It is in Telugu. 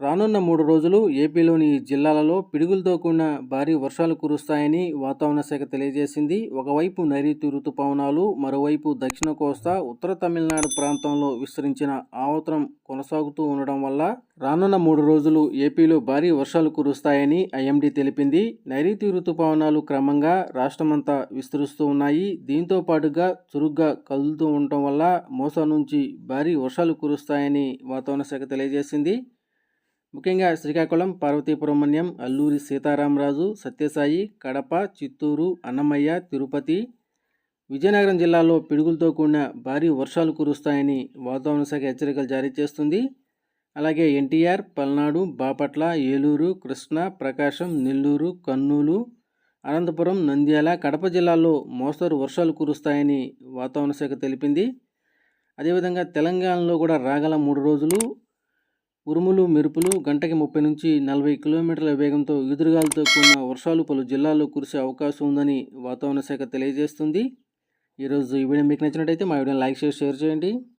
రానున్న మూడు రోజులు ఏపీలోని జిల్లాలలో పిడుగులతో కూడిన భారీ వర్షాలు కురుస్తాయని వాతావరణ శాఖ తెలియజేసింది. ఒకవైపు నైరుతి ఋతుపవనాలు మరోవైపు దక్షిణ కోస్తా ఉత్తర తమిళనాడు ప్రాంతంలో విస్తరించిన ఆవతరం కొనసాగుతూ ఉండడం వల్ల రానున్న మూడు రోజులు ఏపీలో భారీ వర్షాలు కురుస్తాయని ఐఎండీ తెలిపింది. నైరుతి ఋతుపవనాలు క్రమంగా రాష్ట్రమంతా విస్తరిస్తూ ఉన్నాయి. దీంతో పాటుగా చురుగ్గా కదులుతూ ఉండటం వల్ల మోసా నుంచి భారీ వర్షాలు కురుస్తాయని వాతావరణ శాఖ తెలియజేసింది. ముఖ్యంగా శ్రీకాకుళం పార్వతీపురమణ్యం అల్లూరి సీతారామరాజు సత్యసాయి కడప చిత్తూరు అన్నమయ్య తిరుపతి విజయనగరం జిల్లాలో పిడుగులతో కూడిన భారీ వర్షాలు కురుస్తాయని వాతావరణ శాఖ హెచ్చరికలు జారీ చేస్తుంది. అలాగే ఎన్టీఆర్ పల్నాడు బాపట్ల ఏలూరు కృష్ణా ప్రకాశం నెల్లూరు కర్నూలు అనంతపురం నంద్యాల కడప జిల్లాల్లో మోస్తరు వర్షాలు కురుస్తాయని వాతావరణ శాఖ తెలిపింది. అదేవిధంగా తెలంగాణలో కూడా రాగల మూడు రోజులు ఉరుములు మెరుపులు గంటకి ముప్పై నుంచి నలభై కిలోమీటర్ల వేగంతో ఎదురుగాలతో కూడిన వర్షాలు పలు జిల్లాల్లో కురిసే అవకాశం ఉందని వాతావరణ శాఖ తెలియజేస్తుంది. ఈరోజు ఈ వీడియో మీకు నచ్చినట్టయితే మా వీడియోని లైక్ చేసి షేర్ చేయండి.